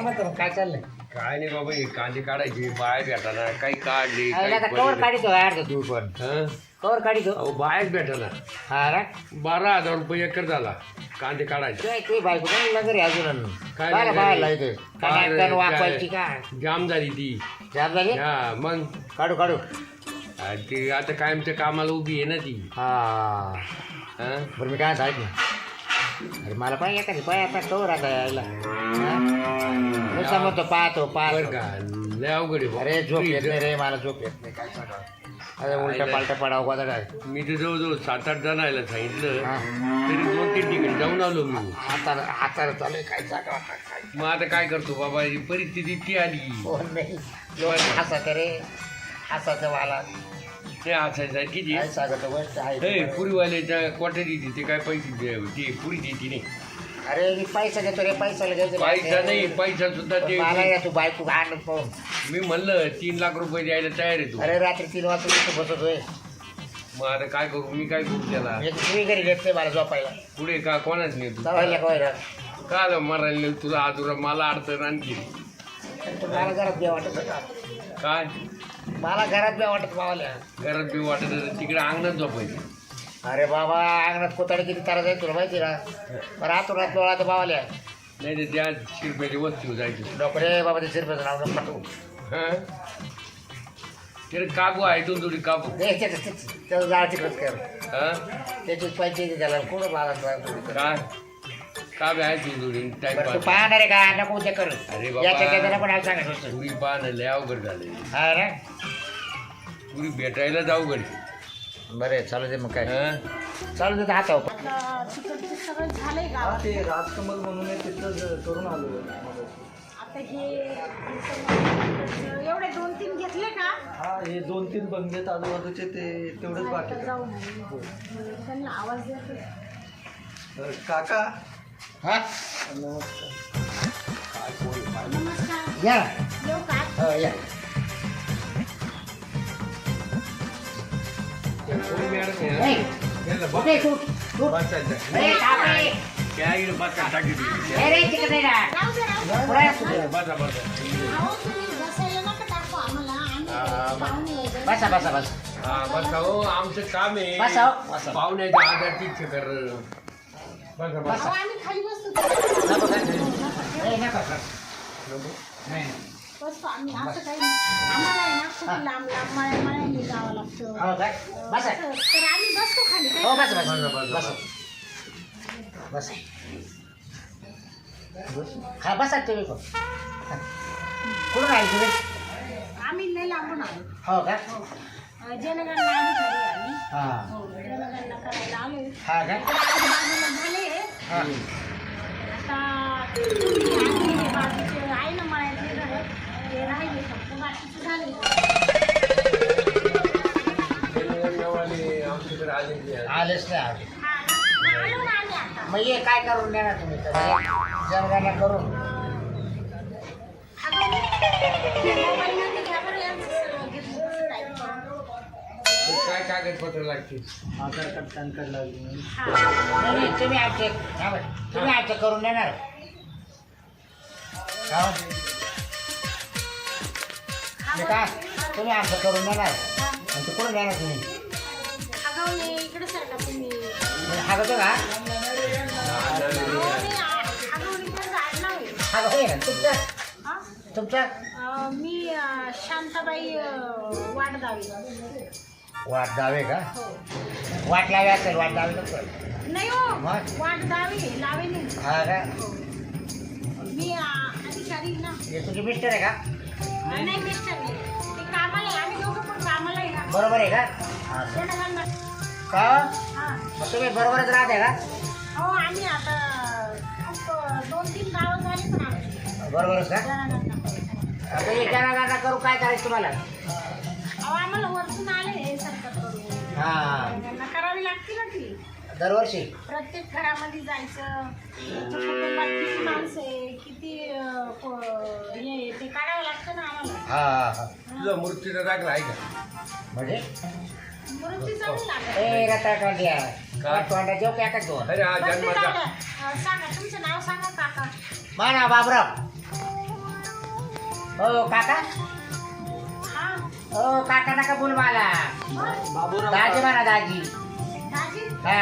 काय म्हणतो मग काय चाललंय? काय नाही बाबा हे कांदे काढायचे बाहेर भेटाना काही काढले काही कवर. काढितो अर्ध तू पण हं? कवर काढितो अहो बाहेर भेटाना हा बारा हजार रुपये एकर झाला कांदे काढायचे. काय तुझी बायको काय लंगरी अजून? काय काय लंगरी? बाहेर लावते काय कण काय? वापरायची काय जाम झाली ती. जाम झाली? हा मग? काढू काढू. आणि ती आता कायमच्या कामाला उभी आहे ना ती. हा. हं? बरं मी काय सांग ना. अरे मला एखादी पाय आता कवर आता यायला. हा? मी समजतो पाहतो बरं पाहतो का लय अवघड आहे. अरे झोप येत नाही रे मला झोप येत नाही काय अरे उलटा पालटा पडावं गोदा काय मी तर जवळजवळ सात आठ जणायला सांगितलं हा. तरी दोन तीन ठिकाणी जाऊन आलो मी हाताला हाताला चालू आहे, काय सांगा काय मग आता काय करतो बाबा ही परिस्थिती ती आली कोण नाही लोक हसायचं रे हसायचं मला ते असायचं किती काय सांगतो गोष्ट आहे पुरीवाल्याच्या क्वार्टर देते ते काय पैसे दे- ते पुरी देते नाही अरे मी पैसा घेतो रे पैशाला घ्यायचं पैसा नाही पैसा सुद्धा ते मला या तू बायको पाहून. मी म्हणलं तीन लाख रुपये द्यायला तयार आहे तू. अरे रात्री तीन वाजता तिथं बसतोय. मग आता काय करू मी काय करू त्याला? तुम्ही घरी घेत नाही मला झोपायला. पुढे का कोणाच नाही तू? चव्हायला काय का आलं मरायला तुला आजूरा मला अडचण आणखी. मला घरात बी वाटत होता. काय? मला घरात बी वाटत मावाल्या. घरात बी वाटत तिकडे अंगणात झोपायचं. अरे बाबा अंगणात कोताडे किती तारा जाईल तुला माहिती ना रात्र रात डोळा तर मावाल्या नाही तर त्या शिरप्याची वस्तू जायची. डॉक्टर बाबा ते शिरपेचं नाव नको पाठवू काबू आहे तू थोडी काबू ते त्याचं- त्याचं त्याचं जाळ तिकडंच कर. हं? त्याची पाहिजे त्याला कोण मला काय काबू आहे तू थोडी बरं तू टाइमपास पाहणार आहे का? नको उद्या करू. अरे बाबा. याच्या त्याच्यानं पण आज सांगत होतं पुरी पाहणं लय अवघड झाले हा ना? पुरी भेटायलाच अवघड बरं आहे, चालू दे मग काय. हं? चालू दे हातावर आता तिकडचं सगळं झालंय हा गावात ते राजकमल म्हणून आहे ज- करून आलो. आता हे एवढे दोन तीन घेतले का? हा हे दोन तीन आजूबाजूचे ते तेवढेच बाकी आता. त्यांना आवाज देतो तर काका? हा? नमस्कार. नमस्कार. या. येऊ का? हो या. बस- बसा. बसा बसा हा बसा आमचं काम आहे बसा हो, बसा. पाहुण्याच्या आधार तीच कर बसा बसा आम्ही खाली बसतो? ए, नका नाही. बसतो आम्ही. असं काही नाही. आम्हाला आहे ना खूप लांब लांब मळ्या मळ्यांनी जावं लागतं. हो काय? बसा तर तर आम्ही बसतो खाली. काय हो बसा बसा. बसा, बसा, बसा. बसा. हा बसा तुम्ही पण. कुठून आहे तुम्ही? आम्ही लय लांबून आलो. हो का? अं, जनगणना हा. हो जनगणना करायला हा का? बाजूला झाले. हा. आता तुम्ही मळ्यातले ते राहिले फक्त बाकीचे झाले. आलेच नाही आले हा, मग ये काय करून देणार तुम्ही तसं टाईप करून. तर काय कागदपत्र लागतील आधार कार्ड पॅन कार्ड लागले हा. नाही तुम्ही आमचे हा. तुम्ही आमचे करून देणार हा काय तुम्ही आमचं करून देणार आणि ते कुठं देणार तुम्ही? अगं, इकडे तुम्ही म्हणजे का? अगं, नाही, आ- अगं, इकडे झाड नाही. होय ना. तुमचं? हा? तुमचं? अं, मी अं, शांताबाई अं, वाडदावी वाट दावे का? हो. वाट लावे असेल वाट दावे नको नाही हो मग? वाडदावी लावे नाही हा का? मी अं, अधिकारी ना. हे तुझे मिस्टर आहे का? नाही मिस्टर नाही ते कामाला आहे आम्ही दोघं पण कामाला आहे ना बरोबर आहे का? हा. का? हा. मग तुम्ही बरोबरच राहते का? हो आम्ही आता खूप दोन तीन गावं झाली पण आमची. बरोबरच का? आता हे करू काय करायचं तुम्हाला? अहो आम्हाला वरतून आले हे सरकारकडून हा. जनगणना करावी लागते ना ती. दरवर्षी. प्रत्येक घरामध्ये जायचं तुमच्या कुटुंबात किती माणसं आहे किती अं, हे आहे, ते काढावं लागतं ना आम्हाला. हा हा हा. तुझा मूर्तीचा दाखला आहे का म्हणजे? मृत्यू चालू लागत. ए रता काय? जेव काय का दोन अरे हा बरं, ते जन्माचा झालं. अं, सांगा तुमचं नाव सांगा काका. माना बाबराव. हो काका. हा. हो काका नका बोल मला. बरं. बाबूराव दाजी म्हणा दाजी. हा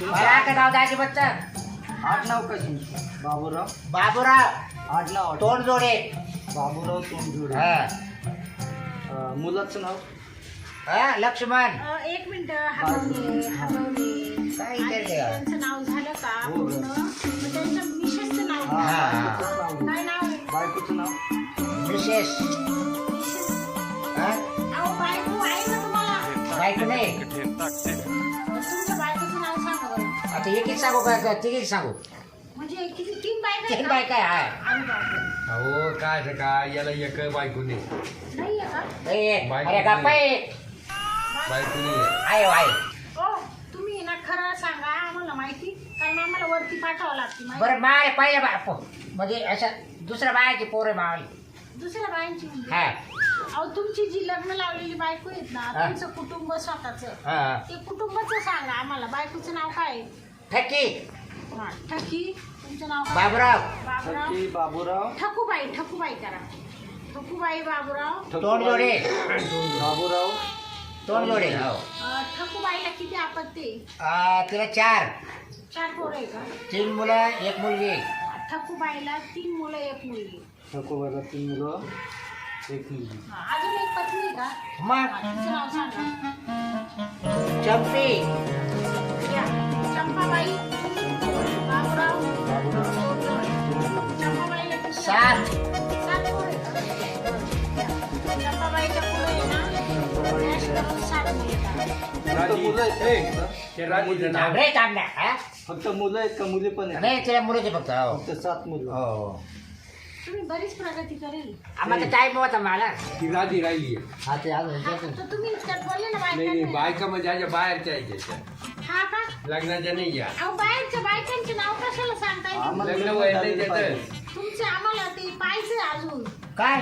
मला का नाव दाजी बच्चन आडनाव कशी बाबूराव? बाबूराव. आडनाव तोंड जोडे. बाबूराव तोंडजोडे हा. अं, मुलाचं नाव? हा लक्ष्मण. अ, एक मिनिट हरवले हरवले. काय आणि करते? त्यांचं नाव झालं का? हो. पूर्ण? मग त्यांच्या मिसेसचं नाव हा, काय? हा. नाव? काय नाव आहे? बायकोचं नाव? विशेष तुमच्या बायकोचं नाव सांगा बरं. आता एकच सांगू का का तिघीच सांगू. म्हणजे किती तीन बायका आहेत तीन का? बायका आहे. अरे बापरे. अहो काय ते काय याला एक बायको नाही नाहीये का? ए, बायको अरे का नाही. पाय बायको नाही आहे आहे. हो तुम्ही ना खरं सांगा आम्हाला माहिती कारण आम्हाला वरती पाठवावं लागते माहिती? बरं माय पाहिजे बा पो- म्हणजे अशा दुसऱ्या बायाची पोरं मावली. दुसऱ्या बायांची म्हणजे? हा. अहो तुमची जी लग्न लावलेली बायको आहेत ना हा. तुमचं कुटुंब स्वतःचं. हा. ते कुटुंबाचं सांगा आम्हाला. बायकोचं नाव काय आहे? ठक्की हा, ठकी. तुमचं नाव काय? बाबूराव. बाबूराव. बाबूराव. ठकूबाई ठकूबाई करा. ठकूबाई बाबूराव. तोंड जोडे बाबूराव. तोंड जोडे हो अं, ठकूबाईला किती आपत्ती आहे? आ, तिला चार. चार पोरं आहे का? तीन मुलं एक मुलगी. ठकूबाईला तीन मुलं एक मुलगी. ठकोबाला तीन मुलं. एक मुलगी हा, अजून एक पत्नी आहे का मग हा, तिचं नाव सांगा चंपी या, चंपाबाई बाबूराव सात सात पोरं का? या, चंपाबाईच्या पुढे आहे ना dash करून सात मुली फक्त मुलं आहेत ए, का? ते राजीचं नाव हा फक्त मुलं आहेत का मुली पण आहेत नाही तिला मुलाचे फक्त हो फक्त सात मुलं हो तुम्ही बरीच प्रगती करेल. आम्हाला टाईम होता मला. ती राधी राहिली. हा ते अजून हा, विचारतो. तर तुम्ही इतक्यात बोलले ना नाही नाही बायकांना. बायका म्हणजे याच्या बाहेरच्या आहेत त्याच्या हा का? लग्नाच्या नाही या. अहो बाहेरच्या बायकांचे नाव कशाला सांगताय तुम्ही? आम्हाला लग्न त्याचं. पाहिजे. तुमचे आम्हाला ते पाहिजे अजून. काय?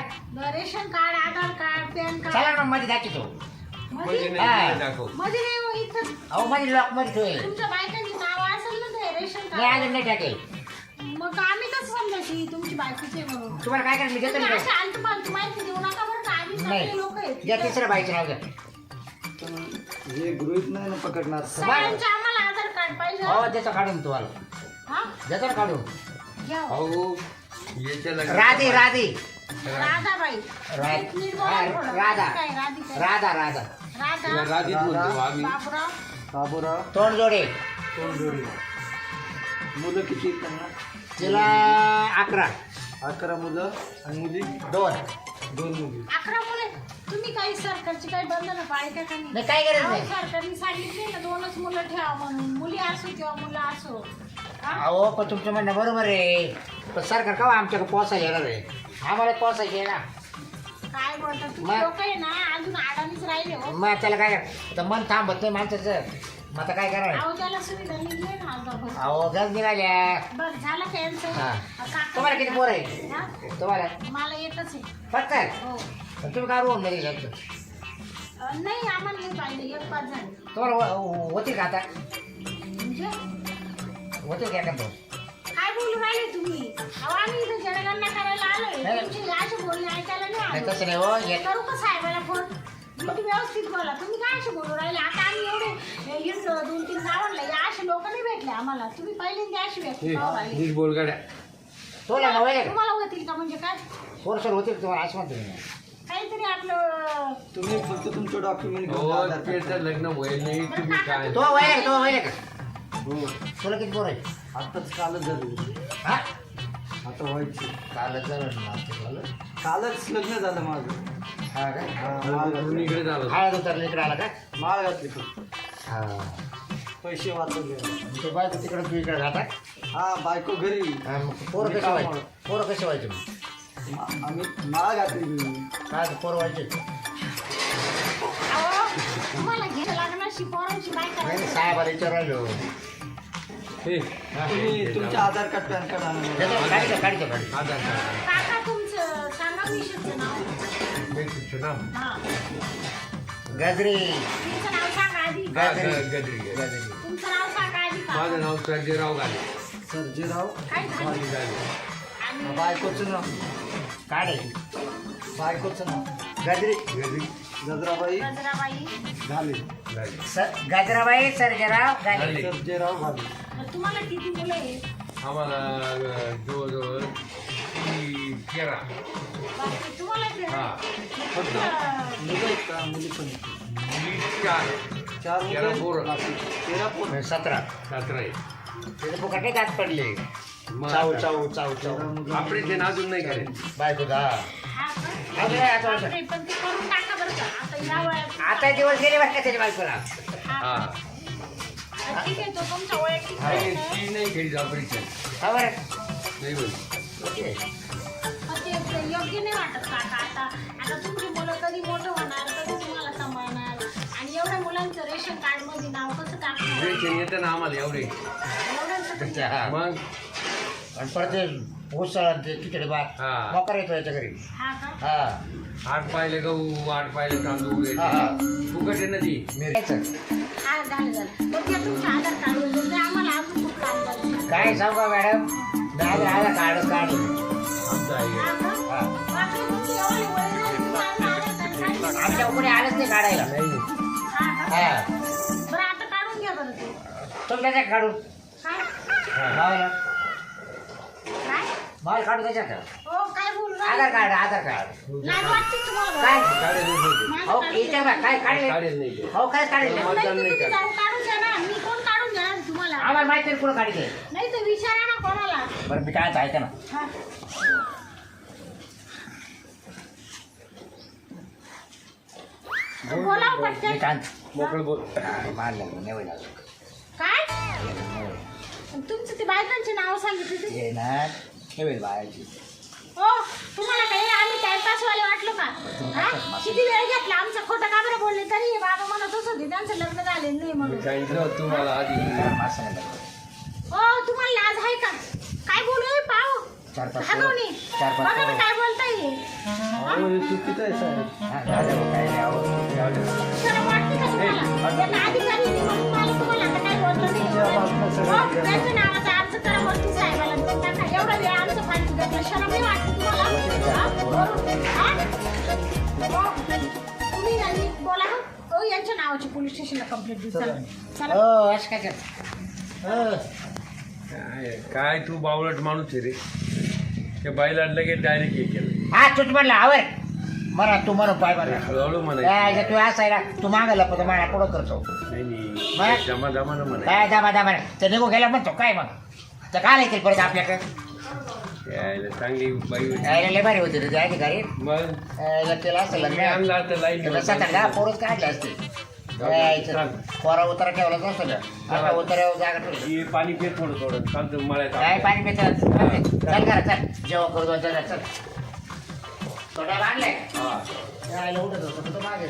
Ration card Aadhaar card PAN चला कार्ड ना मध्ये दाखवतो मध्ये? नाही हा. ते दाखव. मध्ये नाही हो, इथं. अहो मध्ये लॉकमध्ये तुमच्या बायकांची नाव असेल ना ते रेशन नाही अजून कार्ड नाही टाकेल मग आम्ही कसं समजायची? तुमची बायकोचे म्हणून. तुम्हाला काय करायचं? मी देतो तुम्ही ना अशी आलतू पालतू माहिती देऊ नका बरं का? आम्ही सगळे लोक नाही या तिसऱ्या बाईचं नाव पण हे गृहित नाही ना पकडणार. सगळ्यांचे आम्हाला आधार कार्ड पाहिजे. हो देतो काढून तुम्हाला. हा? देतो ना काढून. घ्या. हो. अहो याच्या लग्नाचं राधी राधी. राधाबाई. रा- नीट- नीट बोला हा, थोडं. राधा. काय राधिका राधा राधा. राधा. म्हणतो आम्ही. बाबुराव. बाबूराव. तोंड जोडे तोंडजोडी. मुलं किती आहेत त्यांना? तिला अकरा. अकरा मुलं आणि मुली? दोन. दोन मुली. अकरा मुले? तुम्ही काही सरकारची काही बंधनं पाळता का नाही? नाही काय गरज अहो, नाही. सरकारने सांगितले ना दोनच मुलं ठेवा म्हणून. मुली असो किंवा मुलं असो. हा? अहो पण तुमचं म्हणणं बरोबर आहे. पण सरकार का आमच्याकडे पोचायला येणार आहे? आम्हाला पोचायचे ना. काय बोलतात तुम्ही? मग- लोक आहे ना अजून अडाणीच राहिले हो. मग त्याला काय? आता मन थांबत नाही माणसाचं. मग आता काय करायचं? अहो त्याला सुविधा निघली ना आता अहो गज निघाल्या. झालं का यांचं? हा. काका- तुम्हाला किती पोर आहे हा? तुम्हाला? मला येतच आहे. फक्त हो. पण तुम्ही काय रूम नाही अं, नाही आम्हाला नाही पाहिजे एक पाच झाले. तुम्हाला हो- हो- होतील का आता? म्हणजे? होतील का एखादं? काय बोलू राहिले तुम्ही? अहो आम्ही इथं जनगणना करायला आलोय. तुमची बोलणी ऐकायला नाही नाही आलो. तसं नाही हो. एक करू का साहेबाला फोन नीट व्यवस्थित बोला. तुम्ही काय असे बोलू राहिले? आता आम्ही एवढे हिंड दोन तीन गावांना या असे लोक नाही भेटले आम्हाला. तुम्ही पहिल्यांदा अशी व्यक्ती पाहू राहिले. नीट बोल गाड्या तोला ना वय तुम्हाला होतील का म्हणजे काय? पोरसोर होतील तुम्हाला असं म्हणतो मी. काहीतरी आपलं तुम्ही फक्त तुमचं डॉक्युमेंट घेऊन हो जा. त्याचं लग्न व्हायला नाही तुम्ही काय? तो वय आहे? तो वय आहे का? हो. तुला किती पोर आहे आताच कालच झालं हा? आता व्हायची. कालच झालं ना आजचं झालं? कालच लग्न झालं माझं. हा का हा, इकडे झालं. हळद उतरलं इकडे आला का? माळ घातली फक्त हा. पैसे वाचवले. तो बायको तिकडे तू इकडे राहता? हा बायको घरी. हा, मग पोरं कशी व्हायची. पोरं कशी व्हायची मग? मा- आम्ही माळ घातली मी. काय ते पोरं व्हायचे. अहो तुम्हाला घ्यायला लागणार पोरांची काय नाही करायचं नाही, साहेबाला विचार राहिलो. हे, तुम्ही तुमचे आधार कार्ड पॅन कार्ड काढतो काढतो काढतो आधार कार्ड काका तुमचं सांगा विषयचं नाव. गजरी. तुमचं नाव सांगा आधी. गजरी. गजरी गजरी. गजरी. तुमचं नाव सांगा आधी का? माझं नाव सर्जेराव घाले सर्जेराव? काय झालं? घाले आणि बायकोचं नाव? काढे बायकोचं नाव? गजरी. गजराबाई. गजराबाई. घाले स- गजराबाई सर्जेराव गाले घाले. सर्जेराव घाले मग तुम्हाला किती मुलं आहे आम्हाला जवळजवळ ती तेरा. बापरे, हा. तेरा पोरं. तेरा पोरं सतरा सतरा आहे तिथे फुकटे दात पडले मग चाऊ आता चाऊ तेरा मुलं. ऑपरेशन अजून नाही करेल बायको दा? अजून आहे आता वर्ष. आता दिवस गेले बरं का त्याच्या बायकोला हा. हा आहे तो. नाही, आहे. केली ऑपरेशन हा बरं नाही बोल ओके. योग्य नाही वाटत का आता? आता आता तुमची मुलं कधी मोठं होणार कधी तुम्हाला सांभाळणार? आणि एवढ्या मुलांचं रेशन कार्डमध्ये नाव कसं टाकणार? येतं ना आम्हाला एवढे. एवढ्यांचं? हा. मग? आणि परत ते उसळ आणि ते खिचडी भात हा. मोकर येतो याच्या घरी. हा का? हा. आठ पाहिले गहू आठ पाहिले तांदूळ हा, हा. फुकट आहे ना ती? मिरचं. हा झालं झालं. मग ते तुमचं आधार कार्ड वगैरे ते आम्हाला अजून खूप काम करायचं काय सांगू का मॅडम? दहा दहा कार्ड काढलं. आमच्या कोणी आलंच नाही काढायला. हा. का? हा बरं आता काढून घ्या बरं ते. तुम्ही त्याच्यात काढू काय मावाला काय? माल काढू त्याच्यात. हो काय बोलू राहिले? Aadhaar card Aadhaar card. लाज वाटते तुम्हाला. काय? काढेल नाही हो काढून द्या. बघ, काय काढले? काढेल नाही ते. हो काय काढले? मग- नाही तर नाही तुम्ही काढ. जाऊन काढून द्या ना मी कोण काढून देणार तुम्हाला आम्हाला माहिती नाही कुठं काढले नाही तर विचारा ना कोणाला. बरं मी काय ऐका ना. हा. बोला मी पटकन. काय मोकळं बोल. मारलं नेवय लागलं काय? तुमचं ते बायकांचे नाव सांगितले ते. हे ना ठेवेल बायाची हो तुम्हाला काही आम्ही टाइमपास वाले वाटलो का? हा? किती वेळ घेतला? आमचं खोटं का बरं बोलले तरी? हे बाबा म्हणत होते त्यांचं लग्न झालेलं नाही मी म्हणून सांगितलं तुम्हाला आधी मासा नाही लागलं. हो तुम्हाला लाज आहे का? काय बोलू हे पाहू. चार पाच हा पाच बघा. काय बोलताय हे. अहो, हे चुकीचं आहे साहेब? हा, झालं बघ, काय नाही, अहो, जाऊ दे. शरम वाटते का तुम्हाला? त्यांना अधिकारी आहे म्हणून मला तुम्हाला आता काय बोलतो नाही तुमच्या बातम्या सगळ्या हो, त्यांच्या नावाचा वाटते तुम्हाला. तुम्ही बोला. हं. यांच्या नावाची पोलीस स्टेशनला कंप्लेंट देऊ चला. चला. हो असं काय हो. काय काय तू बावळट माणूस आहे रे? त्या बाईला लगेच डायरेक्ट हे केलं. हा तूच म्हणला आवर म्हणा तू म्हणून पाय हळूहळू म्हणायचं. इथं तू असायला तू मागायला पण मला पुढं करतो. नाही बरं. नाही. जमा जमा ना म्हणायचं. काय दामा दामा ते निघू गेला म्हणतो काय मग? तर काय येतील परत आपल्याकडे? यायला चांगली बाई होती. यायला लय भारी होते ते अधिकारी मग यायला केलं असतं मी लग्न आणला त्याला पोरच काढले असते यायचं. कोरा उतारा ठेवलाच असतं का आता उतार्यावर जागा ठेवली हे पाणी पे थोडं थोडं चालतं मळ्यात काय पाणी पितात चल करा चल जेवण करू दोन चल चल थोड्या आणलंय हा यायला उठत होतं मागे